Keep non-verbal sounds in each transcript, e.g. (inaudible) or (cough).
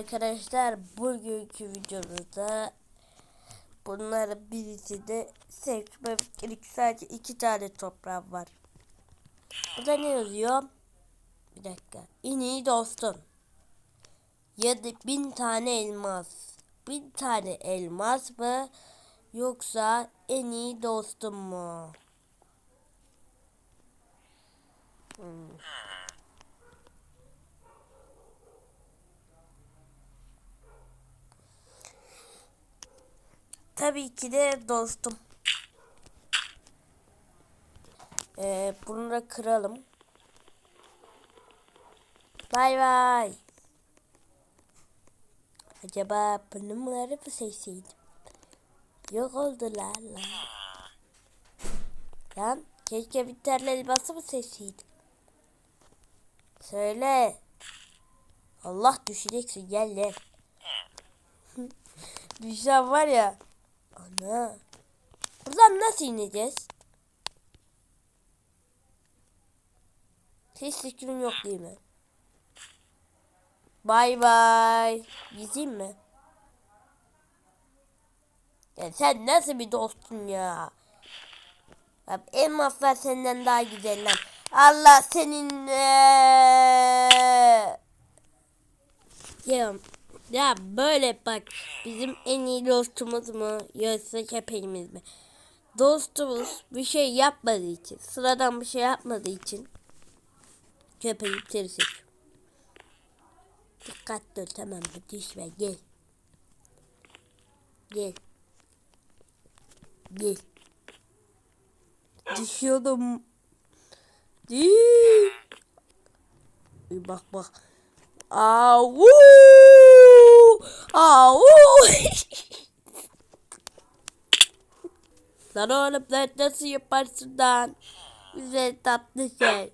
arkadaşlar bugünkü videomuzda bunların birisi de seçme ilk sadece iki tane toprağım var. Burada ne yazıyor? Bir dakika. En iyi dostum. Ya da bin tane elmas. Bin tane elmas mı? Yoksa en iyi dostum mu? Hmm. Tabii ki de dostum. Ee, bunu da kıralım. Bay bay. Acaba mu mı seçseydim? Yok oldular lan. Lan keşke bir tane elması mı seçseydim? Söyle. Allah düşeceksin gel gel. (laughs) Düşen var ya. Ana. Buradan nasıl ineceğiz? Hiç fikrim yok değil mi? Bay bay. Gideyim mi? Ya sen nasıl bir dostun ya? Ya elmaslar senden daha güzeller. Allah senin Ya, ya böyle bak bizim en iyi dostumuz mu yoksa köpeğimiz mi? Dostumuz bir şey yapmadığı için sıradan bir şey yapmadığı için köpeği tersek. Dikkatli ol tamam mı? Düşme gel. Gel. Gel. Düşüyordum. Değil. Bak bak. Au! Au! lan oğlum lan nasıl yaparsın lan? Güzel tatlı şey.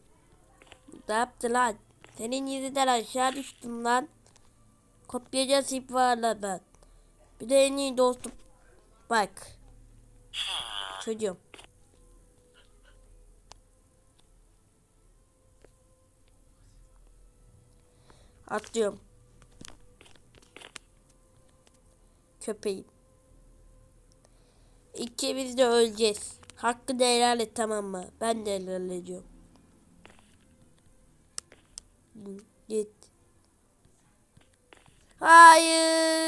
Ne yaptı lan? Senin yüzünden aşağı düştüm lan. Kopyaca sip varla ben. Bir de en iyi dostum. Bak. Çocuğum. Atlıyorum. Köpeğim. İkimiz de öleceğiz. Hakkı da helal et tamam mı? Ben de helal ediyorum. Git. Hayır.